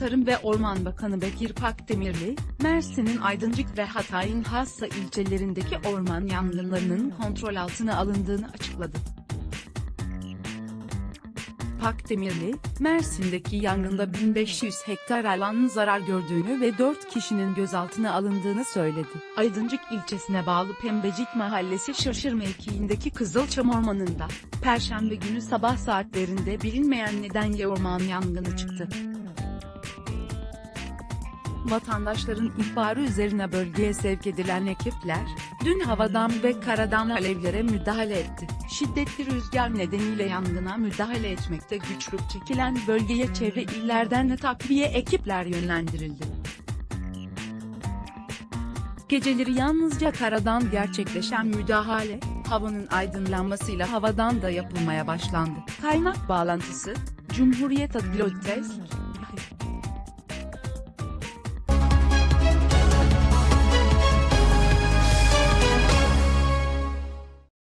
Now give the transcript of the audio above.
Tarım ve Orman Bakanı Bekir Pakdemirli, Mersin'in Aydıncık ve Hatay'ın Hassa ilçelerindeki orman yangınlarının kontrol altına alındığını açıkladı. Pakdemirli, Mersin'deki yangında 1500 hektar alanın zarar gördüğünü ve 4 kişinin gözaltına alındığını söyledi. Aydıncık ilçesine bağlı Pembecik Mahallesi Şaşır mevkiindeki Kızılçam Ormanı'nda, Perşembe günü sabah saatlerinde bilinmeyen nedenle orman yangını çıktı. Vatandaşların ihbarı üzerine bölgeye sevk edilen ekipler, dün havadan ve karadan alevlere müdahale etti. Şiddetli rüzgar nedeniyle yangına müdahale etmekte güçlük çekilen bölgeye çevre illerden de takviye ekipler yönlendirildi. Geceleri yalnızca karadan gerçekleşen müdahale, havanın aydınlanmasıyla havadan da yapılmaya başlandı. Kaynak bağlantısı, Cumhuriyet Adli Test,